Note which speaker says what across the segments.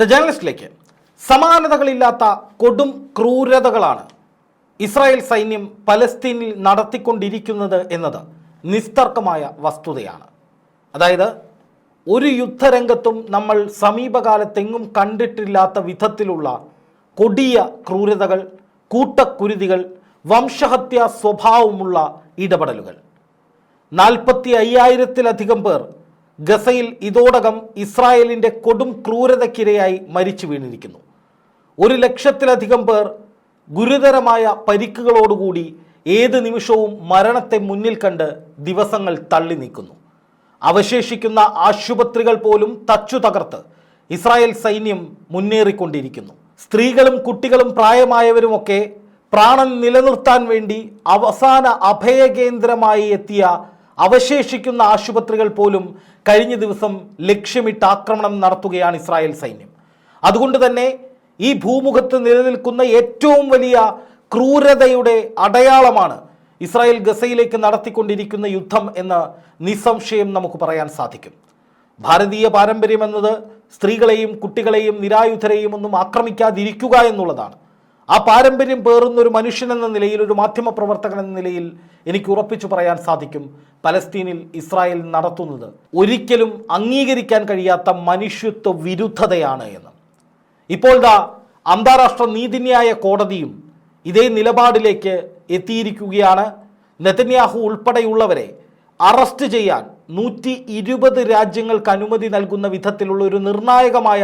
Speaker 1: The ജേർണലിസ്റ്റിലേക്ക് സമാനതകളില്ലാത്ത കൊടും ക്രൂരതകളാണ് Israel സൈന്യം പലസ്തീനിൽ നടത്തിക്കൊണ്ടിരിക്കുന്നത് എന്നത് നിസ്തർക്കമായ വസ്തുതയാണ്. അതായത് ഒരു യുദ്ധരംഗത്തും നമ്മൾ സമീപകാലത്തെങ്ങും കണ്ടിട്ടില്ലാത്ത വിധത്തിലുള്ള കൊടിയ ക്രൂരതകൾ കൂട്ടക്കുരുതികൾ വംശഹത്യാ സ്വഭാവമുള്ള ഇടപെടലുകൾ. നാൽപ്പത്തി അയ്യായിരത്തിലധികം പേർ ഗസയിൽ ഇതോടകം ഇസ്രായേലിന്റെ കൊടും ക്രൂരതയ്ക്കിരയായി മരിച്ചു വീണിരിക്കുന്നു. ഒരു ലക്ഷത്തിലധികം പേർ ഗുരുതരമായ പരിക്കുകളോടുകൂടി ഏത് നിമിഷവും മരണത്തെ മുന്നിൽ കണ്ട് ദിവസങ്ങൾ തള്ളി നീക്കുന്നു. അവശേഷിക്കുന്ന ആശുപത്രികൾ പോലും തച്ചു തകർത്ത് ഇസ്രായേൽ സൈന്യം മുന്നേറിക്കൊണ്ടിരിക്കുന്നു. സ്ത്രീകളും കുട്ടികളും പ്രായമായവരുമൊക്കെ പ്രാണൻ നിലനിർത്താൻ വേണ്ടി അവസാന അഭയകേന്ദ്രമായി എത്തിയ അവശേഷിക്കുന്ന ആശുപത്രികൾ പോലും കഴിഞ്ഞ ദിവസം ലക്ഷ്യമിട്ട് ആക്രമണം നടത്തുകയാണ് ഇസ്രായേൽ സൈന്യം. അതുകൊണ്ട് തന്നെ ഈ ഭൂമുഖത്ത് നിലനിൽക്കുന്ന ഏറ്റവും വലിയ ക്രൂരതയുടെ അടയാളമാണ് ഇസ്രായേൽ ഗസയിലേക്ക് നടത്തിക്കൊണ്ടിരിക്കുന്ന യുദ്ധം എന്ന് നിസ്സംശയം നമുക്ക് പറയാൻ സാധിക്കും. ഭാരതീയ പാരമ്പര്യം എന്നത് സ്ത്രീകളെയും കുട്ടികളെയും നിരായുധരെയും ഒന്നും ആക്രമിക്കാതിരിക്കുക എന്നുള്ളതാണ്. ആ പാരമ്പര്യം പേറുന്ന ഒരു മനുഷ്യൻ എന്ന നിലയിൽ ഒരു മാധ്യമ പ്രവർത്തകൻ എന്ന നിലയിൽ എനിക്ക് ഉറപ്പിച്ചു പറയാൻ സാധിക്കും പലസ്തീനിൽ ഇസ്രായേൽ നടത്തുന്നത്. ഒരിക്കലും അംഗീകരിക്കാൻ കഴിയാത്ത മനുഷ്യത്വ വിരുദ്ധതയാണ് എന്ന്. ഇപ്പോൾ ദാ അന്താരാഷ്ട്ര നീതിന്യായ കോടതിയും ഇതേ നിലപാടിലേക്ക് എത്തിയിരിക്കുകയാണ്. നെതന്യാഹു ഉൾപ്പെടെയുള്ളവരെ അറസ്റ്റ് ചെയ്യാൻ നൂറ്റി ഇരുപത് രാജ്യങ്ങൾക്ക് അനുമതി നൽകുന്ന വിധത്തിലുള്ള ഒരു നിർണായകമായ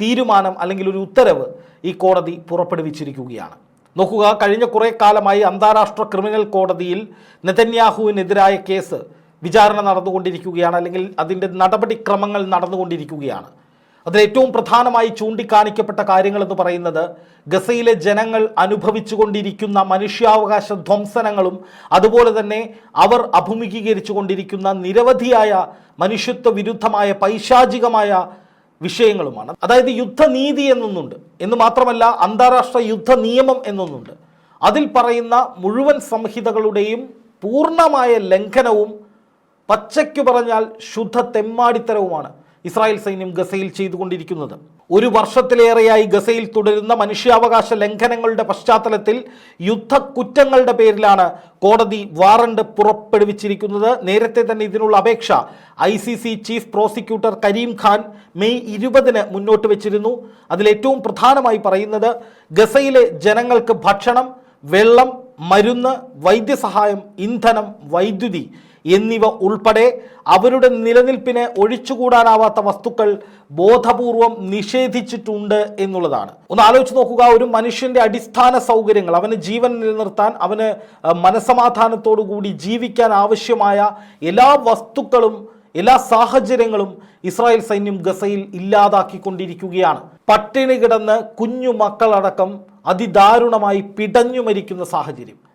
Speaker 1: തീരുമാനം അല്ലെങ്കിൽ ഒരു ഉത്തരവ് ഈ കോടതി പുറപ്പെടുവിച്ചിരിക്കുകയാണ്. നോക്കുക കഴിഞ്ഞ കുറേ കാലമായി അന്താരാഷ്ട്ര ക്രിമിനൽ കോടതിയിൽ നെതന്യാഹുവിനെതിരായ കേസ് വിചാരണ നടന്നുകൊണ്ടിരിക്കുകയാണ് അല്ലെങ്കിൽ അതിന്റെ നടപടിക്രമങ്ങൾ നടന്നുകൊണ്ടിരിക്കുകയാണ്. അതിലേറ്റവും പ്രധാനമായി ചൂണ്ടിക്കാണിക്കപ്പെട്ട കാര്യങ്ങൾ എന്ന് പറയുന്നത് ഗസയിലെ ജനങ്ങൾ അനുഭവിച്ചുകൊണ്ടിരിക്കുന്ന മനുഷ്യാവകാശ ധ്വംസനങ്ങളും അതുപോലെ തന്നെ അവർ അഭിമുഖീകരിച്ചു കൊണ്ടിരിക്കുന്ന നിരവധിയായ മനുഷ്യത്വ വിരുദ്ധമായ പൈശാചികമായ വിഷയങ്ങളുമാണ്. അതായത് യുദ്ധനീതി എന്നൊന്നുണ്ട്. എന്ന് മാത്രമല്ല അന്താരാഷ്ട്ര യുദ്ധ നിയമം എന്നൊന്നുണ്ട്. അതിൽ പറയുന്ന മുഴുവൻ സംഹിതകളുടെയും പൂർണമായ ലംഘനവും പച്ചയ്ക്കു പറഞ്ഞാൽ ശുദ്ധ തെമ്മാടിത്തരവുമാണ് ഇസ്രായേൽ സൈന്യം ഗസയിൽ ചെയ്തുകൊണ്ടിരിക്കുന്നത്. ഒരു വർഷത്തിലേറെയായി ഗസയിൽ തുടരുന്ന മനുഷ്യാവകാശ ലംഘനങ്ങളുടെ പശ്ചാത്തലത്തിൽ യുദ്ധക്കുറ്റങ്ങളുടെ പേരിലാണ് കോടതി വാറണ്ട് പുറപ്പെടുവിച്ചിരിക്കുന്നത്. നേരത്തെ തന്നെ ഇതിനുള്ള അപേക്ഷ I chief prosecutor Karim Khan May ഇരുപതിന് മുന്നോട്ട് വെച്ചിരുന്നു. അതിലേറ്റവും പ്രധാനമായി പറയുന്നത് ഗസയിലെ ജനങ്ങൾക്ക് ഭക്ഷണം വെള്ളം മരുന്ന് വൈദ്യസഹായം ഇന്ധനം വൈദ്യുതി എന്നിവ ഉൾപ്പെടെ അവരുടെ നിലനിൽപ്പിന് ഒഴിച്ചുകൂടാനാവാത്ത വസ്തുക്കൾ ബോധപൂർവം നിഷേധിച്ചിട്ടുണ്ട് എന്നുള്ളതാണ്. ഒന്ന് ആലോചിച്ച് നോക്കുക ഒരു മനുഷ്യന്റെ അടിസ്ഥാന സൗകര്യങ്ങൾ അവന് ജീവൻ നിലനിർത്താൻ അവന് മനസമാധാനത്തോടുകൂടി മനസമാധാനത്തോടു കൂടി ജീവിക്കാൻ ആവശ്യമായ എല്ലാ വസ്തുക്കളും എല്ലാ സാഹചര്യങ്ങളും ഇസ്രായേൽ സൈന്യം ഗസയിൽ ഇല്ലാതാക്കിക്കൊണ്ടിരിക്കുകയാണ്. പട്ടിണി കിടന്ന് കുഞ്ഞു മക്കളടക്കം അതിദാരുണമായി പിടഞ്ഞു മരിക്കുന്ന സാഹചര്യം.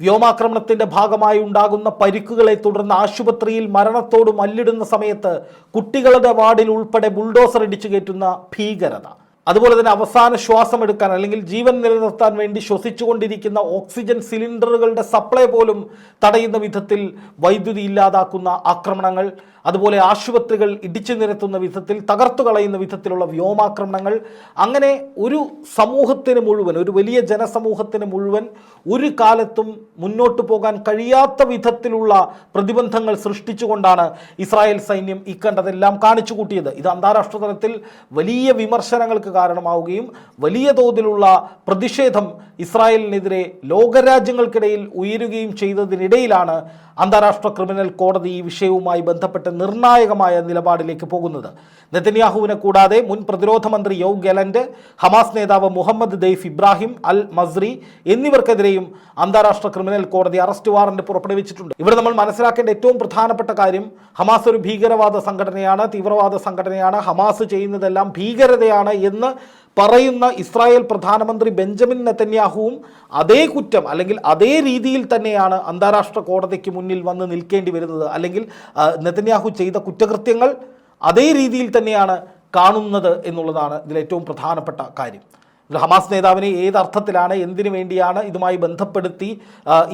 Speaker 1: വ്യോമാക്രമണത്തിന്റെ ഭാഗമായി ഉണ്ടാകുന്ന പരിക്കുകളെ തുടർന്ന് ആശുപത്രിയിൽ മരണത്തോട് മല്ലിടുന്ന സമയത്ത് കുട്ടികളുടെ വാർഡിൽ ഉൾപ്പെടെ ബുൾഡോസർ ഇടിച്ചു കയറ്റുന്ന ഭീകരത. അതുപോലെ തന്നെ അവസാന ശ്വാസം എടുക്കാൻ അല്ലെങ്കിൽ ജീവൻ നിലനിർത്താൻ വേണ്ടി ശ്വസിച്ചുകൊണ്ടിരിക്കുന്ന ഓക്സിജൻ സിലിണ്ടറുകളുടെ സപ്ലൈ പോലും തടയുന്ന വിധത്തിൽ വൈദ്യുതി ഇല്ലാതാക്കുന്ന ആക്രമണങ്ങൾ അതുപോലെ ആശുപത്രികൾ ഇടിച്ചു നിരത്തുന്ന വിധത്തിൽ തകർത്തു കളയുന്ന വിധത്തിലുള്ള വ്യോമാക്രമണങ്ങൾ. അങ്ങനെ ഒരു സമൂഹത്തിന് മുഴുവൻ ഒരു വലിയ ജനസമൂഹത്തിന് മുഴുവൻ ഒരു കാലത്തും മുന്നോട്ട് പോകാൻ കഴിയാത്ത വിധത്തിലുള്ള പ്രതിബന്ധങ്ങൾ സൃഷ്ടിച്ചുകൊണ്ടാണ് ഇസ്രായേൽ സൈന്യം ഇക്കണ്ടതെല്ലാം കാണിച്ചു കൂട്ടിയത് ഇത് അന്താരാഷ്ട്ര തലത്തിൽ വലിയ വിമർശനങ്ങൾക്ക് കാരണമാവുകയും വലിയ തോതിലുള്ള പ്രതിഷേധം ഇസ്രായേലിനെതിരെ ലോകരാജ്യങ്ങൾക്കിടയിൽ ഉയരുകയും ചെയ്തതിനിടയിലാണ് അന്താരാഷ്ട്ര ക്രിമിനൽ കോടതി ഈ വിഷയവുമായി ബന്ധപ്പെട്ട് നിർണായകമായ നിലപാടിലേക്ക് പോകുന്നത്. നെതന്യാഹുവിനെ കൂടാതെ മുൻ പ്രതിരോധ മന്ത്രി യൗ ഗലൻഡ് ഹമാസ് നേതാവ് Mohammed Deif Ibrahim al Masri എന്നിവർക്കെതിരെയും അന്താരാഷ്ട്ര ക്രിമിനൽ കോടതി അറസ്റ്റ് വാറന്റ് പുറപ്പെടുവിച്ചിട്ടുണ്ട്. ഇവിടെ നമ്മൾ മനസ്സിലാക്കേണ്ട ഏറ്റവും പ്രധാനപ്പെട്ട കാര്യം ഹമാസ് ഒരു ഭീകരവാദ സംഘടനയാണ് തീവ്രവാദ സംഘടനയാണ് ഹമാസ് ചെയ്യുന്നതെല്ലാം ഭീകരതയാണ് എന്ന് പറയുന്ന ഇസ്രായേൽ പ്രധാനമന്ത്രി ബെഞ്ചമിൻ നെത്തന്യാഹുവും അതേ കുറ്റം അല്ലെങ്കിൽ അതേ രീതിയിൽ തന്നെയാണ് അന്താരാഷ്ട്ര കോടതിക്ക് മുന്നിൽ വന്ന് നിൽക്കേണ്ടി വരുന്നത്. അല്ലെങ്കിൽ നെത്തന്യാഹു ചെയ്ത കുറ്റകൃത്യങ്ങൾ അതേ രീതിയിൽ തന്നെയാണ് കാണുന്നത് എന്നുള്ളതാണ് ഇതിൽ ഏറ്റവും പ്രധാനപ്പെട്ട കാര്യം. ഹമാസ് നേതാവിനെ ഏത് അർത്ഥത്തിലാണ് എന്തിനു വേണ്ടിയാണ് ഇതുമായി ബന്ധപ്പെടുത്തി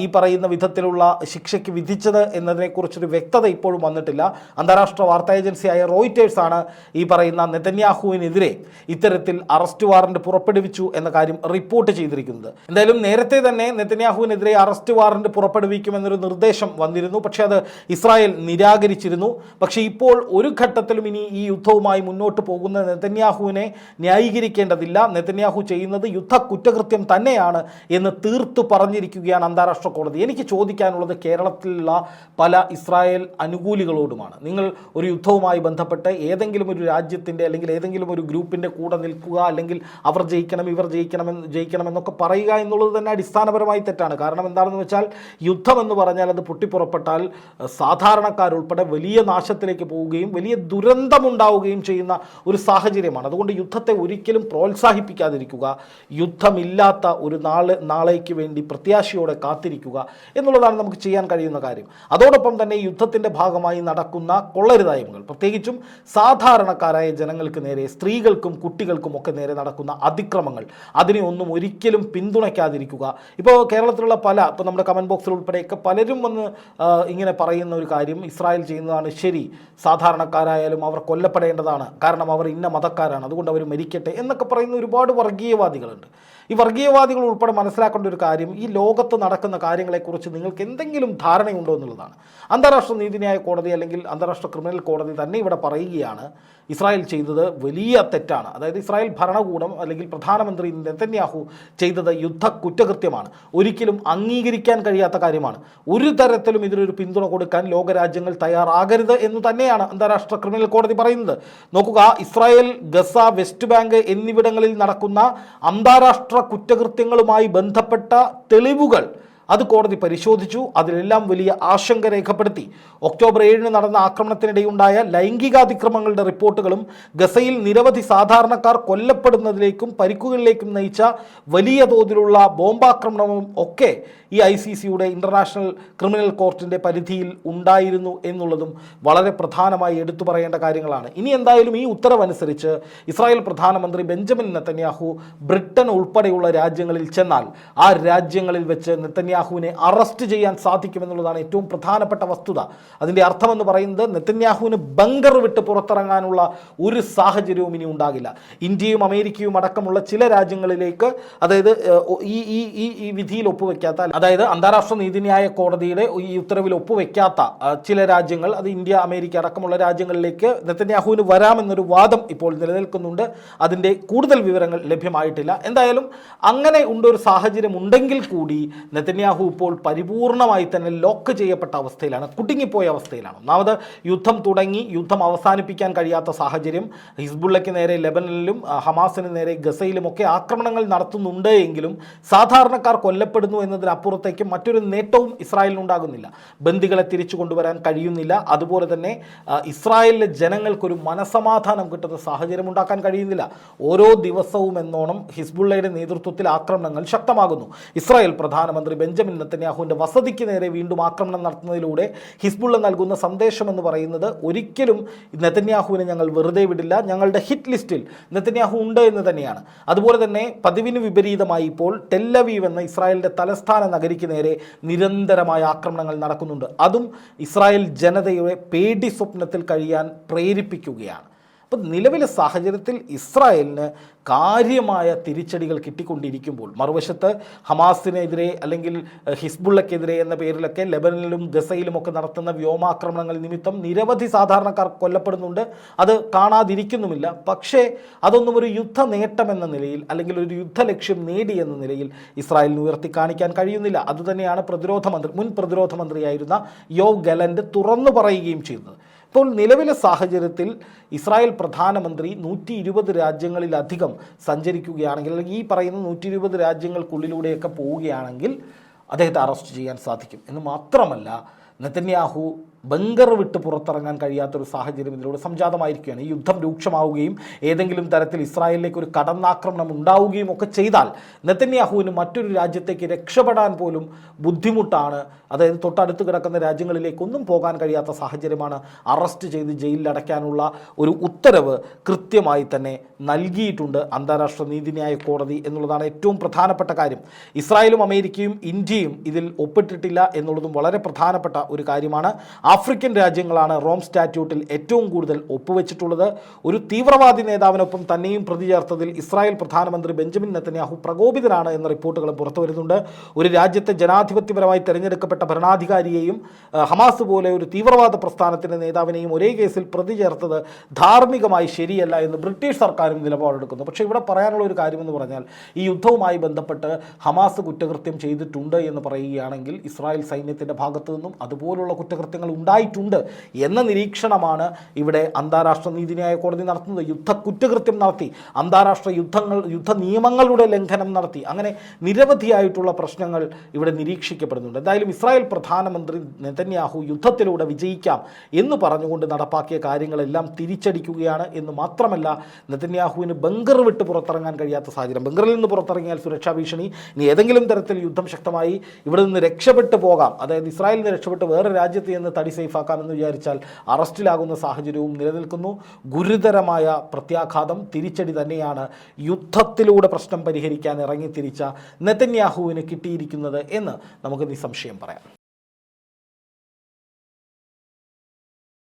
Speaker 1: ഈ പറയുന്ന വിധത്തിലുള്ള ശിക്ഷയ്ക്ക് വിധിച്ചത് എന്നതിനെക്കുറിച്ചൊരു വ്യക്തത ഇപ്പോഴും വന്നിട്ടില്ല. അന്താരാഷ്ട്ര വാർത്താ ഏജൻസിയായ റോയിറ്റേഴ്സാണ് ഈ പറയുന്ന നെതന്യാഹുവിനെതിരെ ഇത്തരത്തിൽ അറസ്റ്റ് വാറണ്ട് പുറപ്പെടുവിച്ചു എന്ന കാര്യം റിപ്പോർട്ട് ചെയ്തിരിക്കുന്നത്. എന്തായാലും നേരത്തെ തന്നെ നെതന്യാഹുവിനെതിരെ അറസ്റ്റ് വാറണ്ട് പുറപ്പെടുവിക്കുമെന്നൊരു നിർദ്ദേശം വന്നിരുന്നു. പക്ഷേ അത് ഇസ്രായേൽ നിരാകരിച്ചിരുന്നു. പക്ഷേ ഇപ്പോൾ ഒരു ഘട്ടത്തിലും ഇനി ഈ യുദ്ധവുമായി മുന്നോട്ട് പോകുന്ന നെതന്യാഹുവിനെ ന്യായീകരിക്കേണ്ടതില്ല. നെതന്യാഹു ചെയ്യുന്നത് യുദ്ധ കുറ്റകൃത്യം തന്നെയാണ് എന്ന് തീർത്തു പറഞ്ഞിരിക്കുകയാണ് അന്താരാഷ്ട്ര കോടതി. എനിക്ക് ചോദിക്കാനുള്ളത് കേരളത്തിലുള്ള പല ഇസ്രായേൽ അനുകൂലികളോടുമാണ്. നിങ്ങൾ ഒരു യുദ്ധവുമായി ബന്ധപ്പെട്ട് ഏതെങ്കിലും ഒരു രാജ്യത്തിന്റെ അല്ലെങ്കിൽ ഏതെങ്കിലും ഒരു ഗ്രൂപ്പിന്റെ കൂടെ നിൽക്കുക അല്ലെങ്കിൽ അവർ ജയിക്കണം ഇവർ ജയിക്കണമെന്ന് ജയിക്കണമെന്നൊക്കെ പറയുക എന്നുള്ളത് തന്നെ അടിസ്ഥാനപരമായി തെറ്റാണ്. കാരണം എന്താണെന്ന് വെച്ചാൽ യുദ്ധം എന്ന് പറഞ്ഞാൽ അത് പൊട്ടിപ്പുറപ്പെട്ടാൽ സാധാരണക്കാരുൾപ്പെടെ വലിയ നാശത്തിലേക്ക് പോവുകയും വലിയ ദുരന്തമുണ്ടാവുകയും ചെയ്യുന്ന ഒരു സാഹചര്യമാണ്. അതുകൊണ്ട് യുദ്ധത്തെ ഒരിക്കലും പ്രോത്സാഹിപ്പിക്കാതിരിക്കുക. യുദ്ധമില്ലാത്ത ഒരു നാളെ നാളേക്ക് വേണ്ടി പ്രത്യാശയോടെ കാത്തിരിക്കുക എന്നുള്ളതാണ് നമുക്ക് ചെയ്യാൻ കഴിയുന്ന കാര്യം. അതോടൊപ്പം തന്നെ യുദ്ധത്തിന്റെ ഭാഗമായി നടക്കുന്ന കൊള്ളരുതായ്മകൾ. പ്രത്യേകിച്ചും സാധാരണക്കാരായ ജനങ്ങൾക്ക് നേരെ സ്ത്രീകൾക്കും കുട്ടികൾക്കും ഒക്കെ നേരെ നടക്കുന്ന അതിക്രമങ്ങൾ. അതിനെ ഒന്നും ഒരിക്കലും പിന്തുണയ്ക്കാതിരിക്കുക. ഇപ്പോൾ കേരളത്തിലുള്ള പല ഇപ്പോൾ നമ്മുടെ കമന്റ് ബോക്സിൽ ഉൾപ്പെടെയൊക്കെ പലരും വന്ന് ഇങ്ങനെ പറയുന്ന ഒരു കാര്യം ഇസ്രായേൽ ചെയ്യുന്നതാണ് ശരി. സാധാരണക്കാരായാലും അവർ കൊല്ലപ്പെടേണ്ടതാണ്. കാരണം അവർ ഇന്ന മതക്കാരാണ്. അതുകൊണ്ട് അവർ മരിക്കട്ടെ എന്നൊക്കെ പറയുന്ന ഒരുപാട് വർഗീയവാദികളുണ്ട്. ഈ വർഗീയവാദികൾ ഉൾപ്പെടെ മനസ്സിലാക്കേണ്ട ഒരു കാര്യം ഈ ലോകത്ത് നടക്കുന്ന കാര്യങ്ങളെക്കുറിച്ച് നിങ്ങൾക്ക് എന്തെങ്കിലും ധാരണയുണ്ടോ എന്നുള്ളതാണ്. അന്താരാഷ്ട്ര നീതിന്യായ കോടതി അല്ലെങ്കിൽ അന്താരാഷ്ട്ര ക്രിമിനൽ കോടതി തന്നെ ഇവിടെ പറയുകയാണ് ഇസ്രായേൽ ചെയ്തത് വലിയ തെറ്റാണ്. അതായത് ഇസ്രായേൽ ഭരണകൂടം അല്ലെങ്കിൽ പ്രധാനമന്ത്രി നെതന്യാഹു ചെയ്തത് യുദ്ധ കുറ്റകൃത്യമാണ് ഒരിക്കലും അംഗീകരിക്കാൻ കഴിയാത്ത കാര്യമാണ്. ഒരു തരത്തിലും ഇതിനൊരു പിന്തുണ കൊടുക്കാൻ ലോകരാജ്യങ്ങൾ തയ്യാറാകരുത് എന്ന് തന്നെയാണ് അന്താരാഷ്ട്ര ക്രിമിനൽ കോടതി പറയുന്നത്. നോക്കുക ഇസ്രായേൽ ഗസ വെസ്റ്റ് ബാങ്ക് എന്നിവിടങ്ങളിൽ നടക്കുന്ന അന്താരാഷ്ട്ര കുറ്റകൃത്യങ്ങളുമായി ബന്ധപ്പെട്ട തെളിവുകൾ അത് കോടതി പരിശോധിച്ചു. അതിലെല്ലാം വലിയ ആശങ്ക രേഖപ്പെടുത്തി. ഒക്ടോബർ ഏഴിന് നടന്ന ആക്രമണത്തിനിടെയുണ്ടായ ലൈംഗികാതിക്രമങ്ങളുടെ റിപ്പോർട്ടുകളും ഗസയിൽ നിരവധി സാധാരണക്കാർ കൊല്ലപ്പെടുന്നതിലേക്കും പരിക്കുകളിലേക്കും നയിച്ച വലിയ തോതിലുള്ള ബോംബാക്രമണവും ഒക്കെ ഈ ഐ സി സിയുടെ ഇന്റർനാഷണൽ ക്രിമിനൽ കോർട്ടിന്റെ പരിധിയിൽ ഉണ്ടായിരുന്നു എന്നുള്ളതും വളരെ പ്രധാനമായി എടുത്തു പറയേണ്ട കാര്യങ്ങളാണ്. ഇനി എന്തായാലും ഈ ഉത്തരവനുസരിച്ച് ഇസ്രായേൽ പ്രധാനമന്ത്രി ബെഞ്ചമിൻ നെത്തന്യാഹു ബ്രിട്ടൻ ഉൾപ്പെടെയുള്ള രാജ്യങ്ങളിൽ ചെന്നാൽ ആ രാജ്യങ്ങളിൽ വെച്ച് നെത്തന്യാഹുവിനെ അറസ്റ്റ് ചെയ്യാൻ സാധിക്കുമെന്നുള്ളതാണ് ഏറ്റവും പ്രധാനപ്പെട്ട വസ്തുത. അതിന്റെ അർത്ഥമെന്ന് പറയുന്നത് നെത്തന്യാഹുവിന് ബങ്കർ വിട്ട് പുറത്തിറങ്ങാനുള്ള ഒരു സാഹചര്യവും ഇനി ഉണ്ടാകില്ല. ഇന്ത്യയും അമേരിക്കയും അടക്കമുള്ള ചില രാജ്യങ്ങളിലേക്ക് അതായത് ഈ ഈ ഈ ഈ വിധിയിൽ ഒപ്പുവെക്കാത്ത അതായത് അന്താരാഷ്ട്ര നീതിന്യായ കോടതിയുടെ ഈ ഉത്തരവിൽ ഒപ്പുവെക്കാത്ത ചില രാജ്യങ്ങൾ അത് ഇന്ത്യ അമേരിക്ക അടക്കമുള്ള രാജ്യങ്ങളിലേക്ക് നെത്തന്യാഹുവിന് വരാമെന്നൊരു വാദം ഇപ്പോൾ നിലനിൽക്കുന്നുണ്ട്. അതിന്റെ കൂടുതൽ വിവരങ്ങൾ ലഭ്യമായിട്ടില്ല. എന്തായാലും അങ്ങനെ ഉണ്ടൊരു സാഹചര്യം ഉണ്ടെങ്കിൽ കൂടി നെത്തന്യാഹു ഇപ്പോൾ പരിപൂർണമായി തന്നെ ലോക്ക് ചെയ്യപ്പെട്ട അവസ്ഥയിലാണ് കുടുങ്ങിപ്പോയ അവസ്ഥയിലാണ്. ഒന്നാമത് യുദ്ധം തുടങ്ങി യുദ്ധം അവസാനിപ്പിക്കാൻ കഴിയാത്ത സാഹചര്യം ഹിസ്ബുള്ളയ്ക്ക് നേരെ ലെബനനിലും ഹമാസിന് നേരെ ഗസയിലുമൊക്കെ ആക്രമണങ്ങൾ നടത്തുന്നുണ്ട് എങ്കിലും സാധാരണക്കാർ കൊല്ലപ്പെടുന്നു എന്നതിനപ്പുറത്തേക്ക് മറ്റൊരു നേട്ടവും ഇസ്രായേലിനുണ്ടാകുന്നില്ല ബന്ദികളെ തിരിച്ചു കൊണ്ടുവരാൻ കഴിയുന്നില്ല. അതുപോലെ തന്നെ ഇസ്രായേലിലെ ജനങ്ങൾക്കൊരു മനസമാധാനം കിട്ടുന്ന സാഹചര്യം ഉണ്ടാക്കാൻ കഴിയുന്നില്ല. ഓരോ ദിവസവും എന്നോണം ഹിസ്ബുള്ളയുടെ നേതൃത്വത്തിൽ ആക്രമണങ്ങൾ ശക്തമാകുന്നു. ഇസ്രായേൽ പ്രധാനമന്ത്രി ബെഞ്ചമിൻ നെത്തന്യാഹുവിന്റെ വസതിക്ക് നേരെ വീണ്ടും ആക്രമണം നടത്തുന്നതിലൂടെ ഹിസ്ബുള്ള നൽകുന്ന സന്ദേശം എന്ന് പറയുന്നത് ഒരിക്കലും നെത്തന്യാഹുവിനെ ഞങ്ങൾ വെറുതെ വിടില്ല. ഞങ്ങളുടെ ഹിറ്റ് ലിസ്റ്റിൽ നെത്തന്യാഹു ഉണ്ട് എന്ന് തന്നെയാണ്. അതുപോലെ തന്നെ പതിവിന് വിപരീതമായി ഇപ്പോൾ ടെല്ലവീവ് എന്ന ഇസ്രായേലിന്റെ തലസ്ഥാന നഗരിക്ക് നേരെ നിരന്തരമായ ആക്രമണങ്ങൾ നടക്കുന്നുണ്ട്. അതും ഇസ്രായേൽ ജനതയുടെ പേടി സ്വപ്നത്തിൽ കഴിയാൻ പ്രേരിപ്പിക്കുകയാണ്. അപ്പം നിലവിലെ സാഹചര്യത്തിൽ ഇസ്രായേലിന് കാര്യമായ തിരിച്ചടികൾ കിട്ടിക്കൊണ്ടിരിക്കുമ്പോൾ മറുവശത്ത് ഹമാസിനെതിരെ അല്ലെങ്കിൽ ഹിസ്ബുള്ളക്കെതിരെ എന്ന പേരിലൊക്കെ ലെബനനിലും ഗസയിലും ഒക്കെ നടത്തുന്ന വ്യോമാക്രമണങ്ങൾ നിമിത്തം നിരവധി സാധാരണക്കാർ കൊല്ലപ്പെടുന്നുണ്ട്. അത് കാണാതിരിക്കുന്നുമില്ല. പക്ഷേ അതൊന്നും ഒരു യുദ്ധ നേട്ടം എന്ന നിലയിൽ അല്ലെങ്കിൽ ഒരു യുദ്ധ ലക്ഷ്യം നേടി എന്ന നിലയിൽ ഇസ്രായേലിന് ഉയർത്തി കാണിക്കാൻ കഴിയുന്നില്ല. അതുതന്നെയാണ് പ്രതിരോധ മന്ത്രി മുൻ പ്രതിരോധ മന്ത്രിയായിരുന്ന യോ ഗലൻഡ് തുറന്നു പറയുകയും ചെയ്തത് ഇപ്പോൾ നിലവിലെ സാഹചര്യത്തിൽ ഇസ്രായേൽ പ്രധാനമന്ത്രി നൂറ്റി ഇരുപത് രാജ്യങ്ങളിലധികം സഞ്ചരിക്കുകയാണെങ്കിൽ അല്ലെങ്കിൽ ഈ പറയുന്ന നൂറ്റി ഇരുപത് രാജ്യങ്ങൾക്കുള്ളിലൂടെയൊക്കെ പോവുകയാണെങ്കിൽ അദ്ദേഹത്തെ അറസ്റ്റ് ചെയ്യാൻ സാധിക്കും. എന്ന് മാത്രമല്ല നെതന്യാഹു ബങ്കർ വിട്ട് പുറത്തിറങ്ങാൻ കഴിയാത്തൊരു സാഹചര്യം ഇതിലൂടെ സംജാതമായിരിക്കുകയാണ്. ഈ യുദ്ധം രൂക്ഷമാവുകയും ഏതെങ്കിലും തരത്തിൽ ഇസ്രായേലിലേക്ക് ഒരു കടന്നാക്രമണം ഉണ്ടാവുകയും ഒക്കെ ചെയ്താൽ നെത്തന്യാഹുവിന് മറ്റൊരു രാജ്യത്തേക്ക് രക്ഷപ്പെടാൻ പോലും ബുദ്ധിമുട്ടാണ്. അതായത് തൊട്ടടുത്ത് കിടക്കുന്ന രാജ്യങ്ങളിലേക്കൊന്നും പോകാൻ കഴിയാത്ത സാഹചര്യമാണ് അറസ്റ്റ് ചെയ്ത് ജയിലിൽ അടയ്ക്കാനുള്ള ഒരു ഉത്തരവ് കൃത്യമായി തന്നെ നൽകിയിട്ടുണ്ട് അന്താരാഷ്ട്ര നീതിന്യായ കോടതി എന്നുള്ളതാണ് ഏറ്റവും പ്രധാനപ്പെട്ട കാര്യം. ഇസ്രായേലും അമേരിക്കയും ഇന്ത്യയും ഇതിൽ ഒപ്പിട്ടിട്ടില്ല എന്നുള്ളതും വളരെ പ്രധാനപ്പെട്ട ഒരു കാര്യമാണ്. ആഫ്രിക്കൻ രാജ്യങ്ങളാണ് റോം സ്റ്റാറ്റ്യൂട്ടിൽ ഏറ്റവും കൂടുതൽ ഒപ്പുവെച്ചിട്ടുള്ളത്. ഒരു തീവ്രവാദി നേതാവിനൊപ്പം തന്നെയും പ്രതി ചേർത്തതിൽ ഇസ്രായേൽ പ്രധാനമന്ത്രി ബെഞ്ചമിൻ നെത്തന്യാഹു പ്രകോപിതരാണ് എന്ന റിപ്പോർട്ടുകൾ പുറത്തു വരുന്നുണ്ട്. ഒരു രാജ്യത്തെ ജനാധിപത്യപരമായി തെരഞ്ഞെടുക്കപ്പെട്ട ഭരണാധികാരിയെയും ഹമാസ് പോലെ ഒരു തീവ്രവാദ പ്രസ്ഥാനത്തിന്റെ നേതാവിനെയും ഒരേ കേസിൽ പ്രതി ചേർത്തത് ധാർമ്മികമായി ശരിയല്ല എന്ന് ബ്രിട്ടീഷ് സർക്കാരും നിലപാടെടുക്കുന്നു. പക്ഷേ ഇവിടെ പറയാനുള്ള ഒരു കാര്യമെന്ന് പറഞ്ഞാൽ ഈ യുദ്ധവുമായി ബന്ധപ്പെട്ട് ഹമാസ് കുറ്റകൃത്യം ചെയ്തിട്ടുണ്ട് എന്ന് പറയുകയാണെങ്കിൽ ഇസ്രായേൽ സൈന്യത്തിന്റെ ഭാഗത്തു നിന്നും അതുപോലുള്ള കുറ്റകൃത്യങ്ങൾ ഉണ്ടായിട്ടുണ്ട് എന്ന നിരീക്ഷണമാണ് ഇവിടെ അന്താരാഷ്ട്ര നീതിന്യായ കോടതി നടത്തുന്നത്. യുദ്ധ കുറ്റകൃത്യം നടത്തി അന്താരാഷ്ട്ര യുദ്ധങ്ങൾ യുദ്ധ നിയമങ്ങളുടെ ലംഘനം നടത്തി. അങ്ങനെ നിരവധിയായിട്ടുള്ള പ്രശ്നങ്ങൾ ഇവിടെ നിരീക്ഷിക്കപ്പെടുന്നുണ്ട്. എന്തായാലും ഇസ്രായേൽ പ്രധാനമന്ത്രി നെതന്യാഹു യുദ്ധത്തിലൂടെ വിജയിക്കാം എന്ന് പറഞ്ഞുകൊണ്ട് നടപ്പാക്കിയ കാര്യങ്ങളെല്ലാം തിരിച്ചടിക്കുകയാണ് എന്ന് മാത്രമല്ല നെതന്യാഹുവിന് ബങ്കർ വിട്ട് പുറത്തിറങ്ങാൻ കഴിയാത്ത സാഹചര്യം. ബങ്കറിൽ നിന്ന് പുറത്തിറങ്ങിയാൽ സുരക്ഷാ ഭീഷണി. ഇനി ഏതെങ്കിലും തരത്തിൽ യുദ്ധം ശക്തമായി ഇവിടെ നിന്ന് രക്ഷപ്പെട്ടു പോകാം. അതായത് ഇസ്രായേലിൽ നിന്ന് രക്ഷപ്പെട്ട് വേറെ രാജ്യത്ത് തടി സേഫാക്കാമെന്ന് വിചാരിച്ചാൽ അറസ്റ്റിലാകുന്ന സാഹചര്യവും നിലനിൽക്കുന്നു. ഗുരുതരമായ പ്രത്യാഘാതം തിരിച്ചടി തന്നെയാണ് യുദ്ധത്തിലൂടെ പ്രശ്നം പരിഹരിക്കാൻ ഇറങ്ങിത്തിരിച്ച നെതന്യാഹുവിന് കിട്ടിയിരിക്കുന്നത് എന്ന് നമുക്ക് നിസ്സംശയം പറയാം.